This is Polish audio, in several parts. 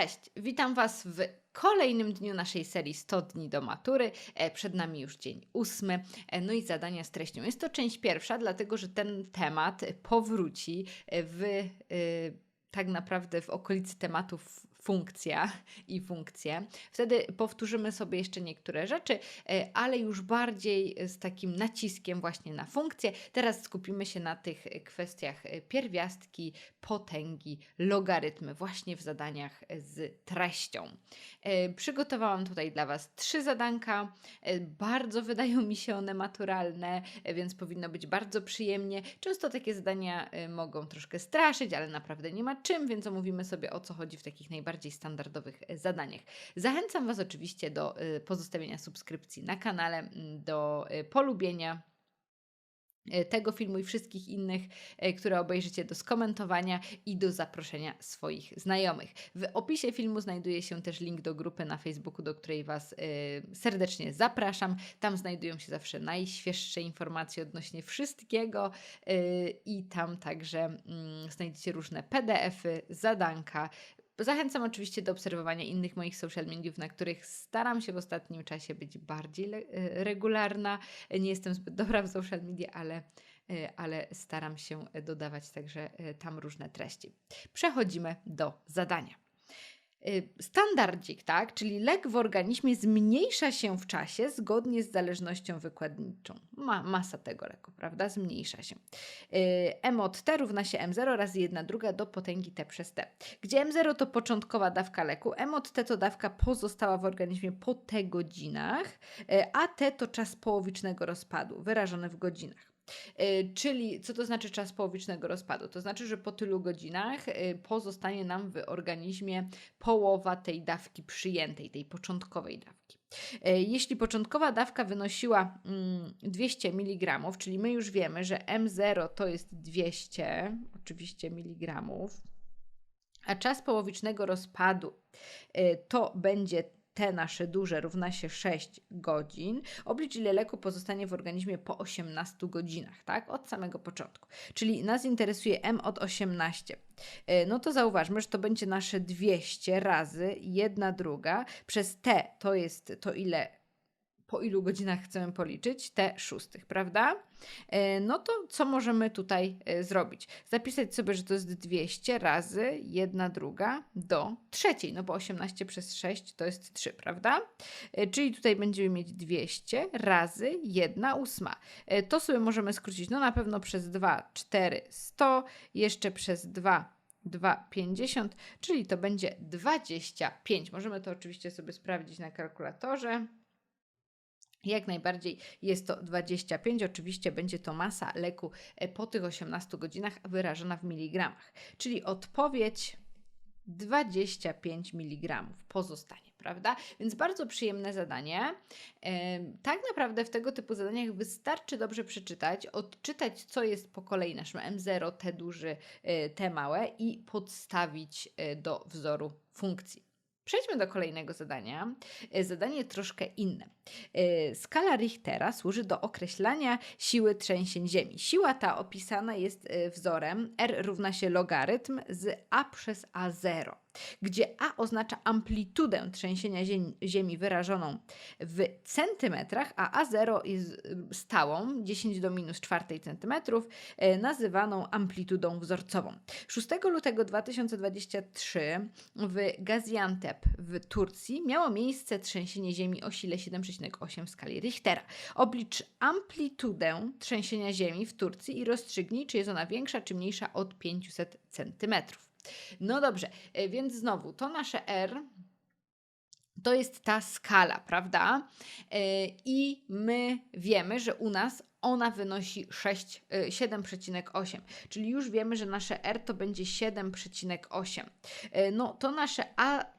Cześć, witam Was w kolejnym dniu naszej serii 100 dni do matury. E, Przed nami już dzień ósmy, e, no i zadania z treścią. Jest to część pierwsza, dlatego że ten temat powróci w e, tak naprawdę w okolicy tematów funkcja i funkcje. Wtedy powtórzymy sobie jeszcze niektóre rzeczy, e, ale już bardziej z takim naciskiem właśnie na funkcje. Teraz skupimy się na tych kwestiach e, pierwiastki, potęgi, logarytmy, właśnie w zadaniach z treścią. E, Przygotowałam tutaj dla Was trzy zadanka. Bardzo wydają mi się one maturalne, więc powinno być bardzo przyjemnie. Często takie zadania mogą troszkę straszyć, ale naprawdę nie ma czym, więc omówimy sobie o co chodzi w takich najbardziej standardowych e, zadaniach. Zachęcam Was oczywiście do e, pozostawienia subskrypcji na kanale, do e, polubienia tego filmu i wszystkich innych, które obejrzycie, do skomentowania i do zaproszenia swoich znajomych. W opisie filmu znajduje się też link do grupy na Facebooku, do której Was serdecznie zapraszam. Tam znajdują się zawsze najświeższe informacje odnośnie wszystkiego i tam także znajdziecie różne PDFy, zadanka. Zachęcam oczywiście do obserwowania innych moich social mediów, na których staram się w ostatnim czasie być bardziej e, regularna. Nie jestem zbyt dobra w social media, ale, e, ale staram się dodawać także e, tam różne treści. Przechodzimy do zadania. Y, Standardzik, tak, czyli lek w organizmie zmniejsza się w czasie zgodnie z zależnością wykładniczą. Ma, masa tego leku, prawda? Zmniejsza się. Y, M od T równa się M0 razy 1 druga do potęgi T przez T. Gdzie M0 to początkowa dawka leku, M od T to dawka pozostała w organizmie po T godzinach, y, a T to czas połowicznego rozpadu, wyrażony w godzinach. Y, Czyli co to znaczy czas połowicznego rozpadu? To znaczy, że po tylu godzinach y, pozostanie nam w organizmie połowa tej dawki przyjętej, tej początkowej dawki. Y, Jeśli początkowa dawka wynosiła mm, 200 mg, czyli my już wiemy, że M0 to jest 200, oczywiście miligramów, a czas połowicznego rozpadu to będzie te nasze duże równa się 6 godzin. Oblicz ile leku pozostanie w organizmie po 18 godzinach, tak? Od samego początku. Czyli nas interesuje M od 18. E, No to zauważmy, że to będzie nasze 200 razy 1 druga przez T to jest to ile po ilu godzinach chcemy policzyć, te szóstych, prawda? E, No to co możemy tutaj e, zrobić? Zapisać sobie, że to jest 200 razy 1 druga do trzeciej, no bo 18 przez 6 to jest 3, prawda? E, Czyli tutaj będziemy mieć 200 razy 1 ósma. To sobie możemy skrócić, no na pewno przez 2, 4, 100, jeszcze przez 2, 2,50, czyli to będzie 25. Możemy to oczywiście sobie sprawdzić na kalkulatorze. Jak najbardziej jest to 25. Oczywiście będzie to masa leku e, po tych 18 godzinach wyrażona w miligramach. Czyli odpowiedź 25 mg pozostanie, prawda? Więc bardzo przyjemne zadanie. Tak naprawdę w tego typu zadaniach wystarczy dobrze przeczytać, odczytać, co jest po kolei naszym M0, T duży, e, T małe i podstawić e, do wzoru funkcji. Przejdźmy do kolejnego zadania. E, Zadanie troszkę inne. E, Skala Richtera służy do określania siły trzęsień Ziemi. Siła ta opisana jest e, wzorem R równa się logarytm z A przez A0, gdzie A oznacza amplitudę trzęsienia ziemi, wyrażoną w centymetrach, a A0 jest y, stałą, 10 do minus czwartej centymetrów, e, nazywaną amplitudą wzorcową. 6 lutego 2023 w Gaziantep w Turcji miało miejsce trzęsienie ziemi o sile 7,8 w skali Richtera. Oblicz amplitudę trzęsienia ziemi w Turcji i rozstrzygnij, czy jest ona większa czy mniejsza od 500 cm. No dobrze, e, więc znowu to nasze R to jest ta skala, prawda? E, I my wiemy, że u nas ona wynosi 6, e, 7,8, czyli już wiemy, że nasze R to będzie 7,8. E, No to nasze A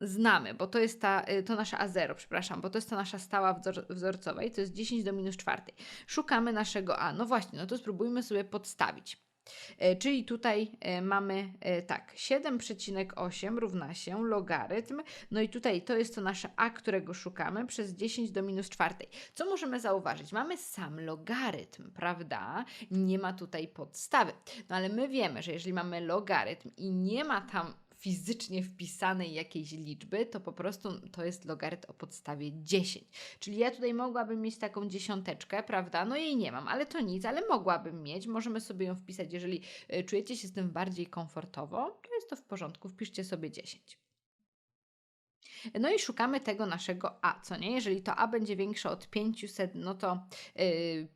znamy, bo to jest ta, to nasza A0, przepraszam, bo to jest ta nasza stała wzor, wzorcowa i to jest 10 do minus czwartej. Szukamy naszego A. No właśnie, no to spróbujmy sobie podstawić. E, Czyli tutaj e, mamy e, tak, 7,8 równa się logarytm, no i tutaj to jest to nasze a, którego szukamy, przez 10 do minus czwartej. Co możemy zauważyć? Mamy sam logarytm, prawda? Nie ma tutaj podstawy. No ale my wiemy, że jeżeli mamy logarytm i nie ma tam fizycznie wpisanej jakiejś liczby, to po prostu to jest logarytm o podstawie 10. Czyli ja tutaj mogłabym mieć taką dziesiąteczkę, prawda? No jej nie mam, ale to nic, ale mogłabym mieć. Możemy sobie ją wpisać, jeżeli y, czujecie się z tym bardziej komfortowo, to jest to w porządku, wpiszcie sobie 10. No i szukamy tego naszego A, co nie? Jeżeli to A będzie większe od 500, no to yy,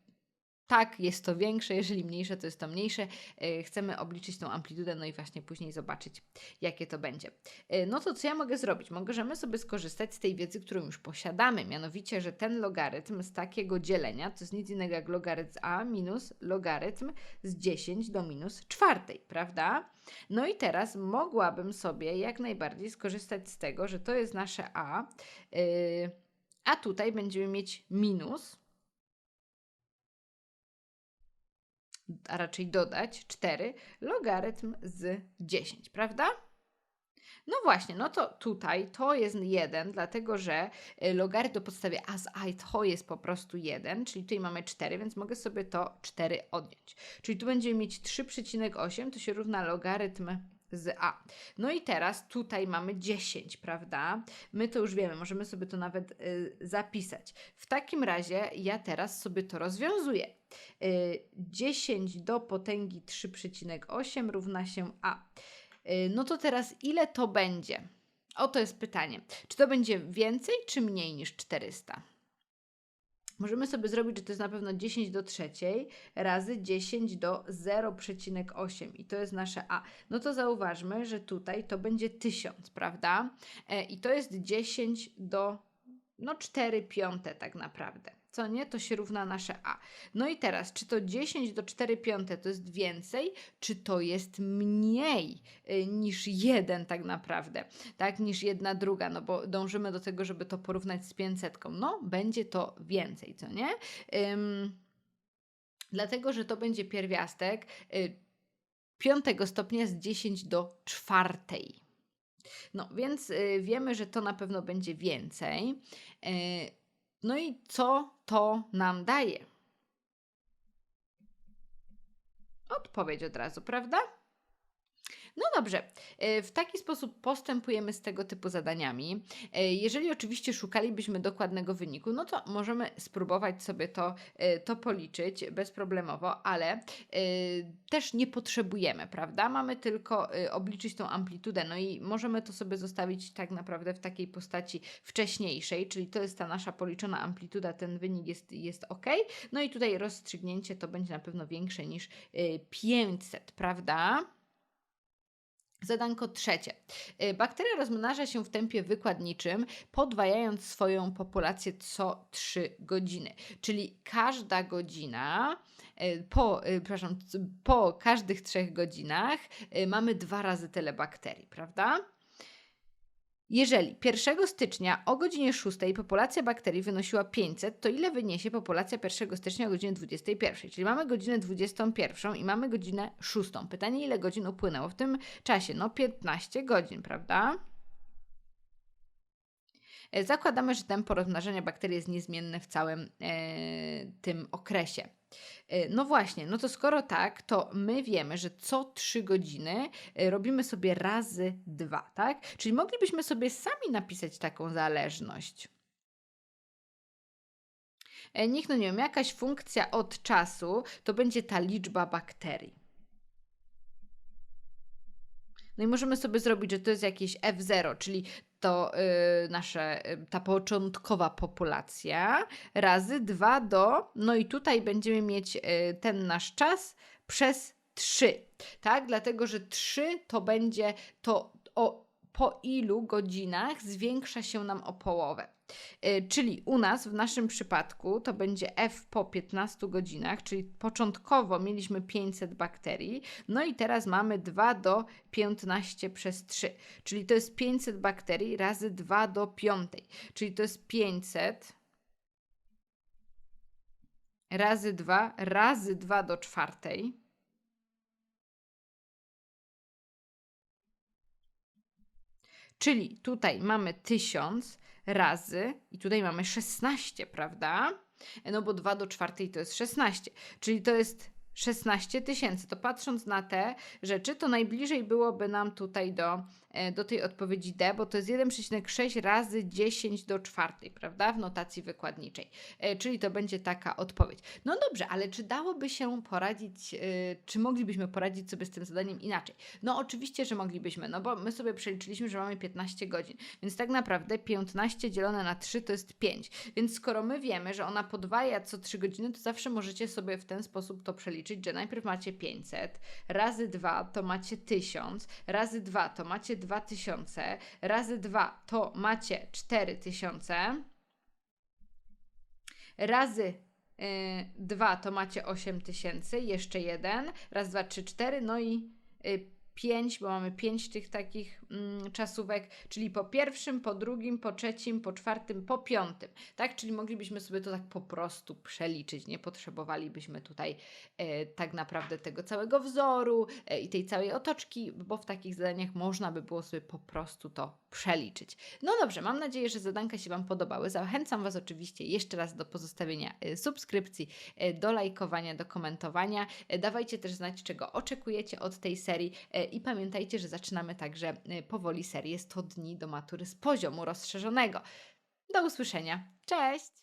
tak, jest to większe, jeżeli mniejsze, to jest to mniejsze. Yy, chcemy obliczyć tą amplitudę, no i właśnie później zobaczyć, jakie to będzie. Yy, no to co ja mogę zrobić? Możemy sobie skorzystać z tej wiedzy, którą już posiadamy, mianowicie, że ten logarytm z takiego dzielenia to jest nic innego jak logarytm a minus logarytm z 10 do minus czwartej, prawda? No i teraz mogłabym sobie jak najbardziej skorzystać z tego, że to jest nasze a, yy, a tutaj będziemy mieć minus a raczej dodać 4 logarytm z 10, prawda? No właśnie, no to tutaj to jest 1, dlatego że y, logarytm do podstawie a z i to jest po prostu 1, czyli tutaj mamy 4, więc mogę sobie to 4 odjąć. Czyli tu będziemy mieć 3,8, to się równa logarytm z a. No i teraz tutaj mamy 10, prawda? My to już wiemy, możemy sobie to nawet y, zapisać. W takim razie ja teraz sobie to rozwiązuję. Y, 10 do potęgi 3,8 równa się a. Y, no to teraz ile to będzie? Oto jest pytanie. Czy to będzie więcej, czy mniej niż 400? Możemy sobie zrobić, że to jest na pewno 10 do trzeciej razy 10 do 0,8 i to jest nasze A. No to zauważmy, że tutaj to będzie 1000, prawda? E, I to jest 10 do no 4 piąte tak naprawdę co nie, to się równa nasze a. No i teraz, czy to 10 do 4 piąte to jest więcej, czy to jest mniej y, niż 1 tak naprawdę, tak, niż jedna druga, no bo dążymy do tego, żeby to porównać z 500. No, będzie to więcej, co nie? Ym, dlatego, że to będzie pierwiastek y, piątego stopnia z 10 do czwartej. No więc y, wiemy, że to na pewno będzie więcej. Y, no i co to nam daje? Odpowiedź od razu, prawda? Dobrze, e, w taki sposób postępujemy z tego typu zadaniami. E, jeżeli oczywiście szukalibyśmy dokładnego wyniku, no to możemy spróbować sobie to, e, to policzyć bezproblemowo, ale też nie potrzebujemy, prawda? Mamy tylko obliczyć tą amplitudę, no i możemy to sobie zostawić tak naprawdę w takiej postaci wcześniejszej, czyli to jest ta nasza policzona amplituda, ten wynik jest, jest ok. No i tutaj rozstrzygnięcie to będzie na pewno większe niż 500, prawda? Zadanko trzecie. Y, bakteria rozmnaża się w tempie wykładniczym, podwajając swoją populację co 3 godziny. Czyli każda godzina, y, po, y, przepraszam, po każdych 3 godzinach mamy dwa razy tyle bakterii, prawda? Jeżeli 1 stycznia o godzinie 6 populacja bakterii wynosiła 500, to ile wyniesie populacja 1 stycznia o godzinie 21? Czyli mamy godzinę 21 i mamy godzinę 6. Pytanie, ile godzin upłynęło w tym czasie? No 15 godzin, prawda? E, zakładamy, że tempo rozmnażania bakterii jest niezmienne w całym e, tym okresie. E, no właśnie, no to skoro tak, to my wiemy, że co 3 godziny e, robimy sobie razy 2, tak? Czyli moglibyśmy sobie sami napisać taką zależność. Niech, no nie wiem, jakaś funkcja od czasu to będzie ta liczba bakterii. No i możemy sobie zrobić, że to jest jakieś F0, czyli to y, y, ta początkowa populacja razy 2 do, no i tutaj będziemy mieć y, ten nasz czas przez 3, tak? Dlatego, że 3 to będzie to o, po ilu godzinach zwiększa się nam o połowę. E, czyli u nas w naszym przypadku to będzie F po 15 godzinach, czyli początkowo mieliśmy 500 bakterii, no i teraz mamy 2 do 15 przez 3, czyli to jest 500 bakterii razy 2 do 5, czyli to jest 500 razy 2 razy 2 do 4. Czyli tutaj mamy 1000 razy, i tutaj mamy 16, prawda? No bo 2 do 4 to jest 16, czyli to jest 16 tysięcy. To patrząc na te rzeczy, to najbliżej byłoby nam tutaj do do tej odpowiedzi D, bo to jest 1,6 razy 10 do czwartej, prawda, w notacji wykładniczej. E, Czyli to będzie taka odpowiedź. No dobrze, ale czy dałoby się poradzić, e, czy moglibyśmy poradzić sobie z tym zadaniem inaczej? No oczywiście, że moglibyśmy, no bo my sobie przeliczyliśmy, że mamy 15 godzin, więc tak naprawdę 15 dzielone na 3 to jest 5. Więc skoro my wiemy, że ona podwaja co 3 godziny, to zawsze możecie sobie w ten sposób to przeliczyć, że najpierw macie 500, razy 2 to macie 1000, razy 2 to macie 2000, razy 2 to macie 4000, razy 2 to macie 8000, jeszcze jeden, raz, dwa, trzy, cztery, no i 5, bo mamy 5 tych takich mm, czasówek, czyli po pierwszym, po drugim, po trzecim, po czwartym, po piątym, tak? Czyli moglibyśmy sobie to tak po prostu przeliczyć, nie potrzebowalibyśmy tutaj e, tak naprawdę tego całego wzoru e, i tej całej otoczki, bo w takich zadaniach można by było sobie po prostu to przeliczyć. No dobrze, mam nadzieję, że zadanka się Wam podobały. Zachęcam Was oczywiście jeszcze raz do pozostawienia e, subskrypcji, e, do lajkowania, do komentowania. E, Dawajcie też znać, czego oczekujecie od tej serii i pamiętajcie, że zaczynamy także e, powoli serię 100 dni do matury z poziomu rozszerzonego. Do usłyszenia. Cześć!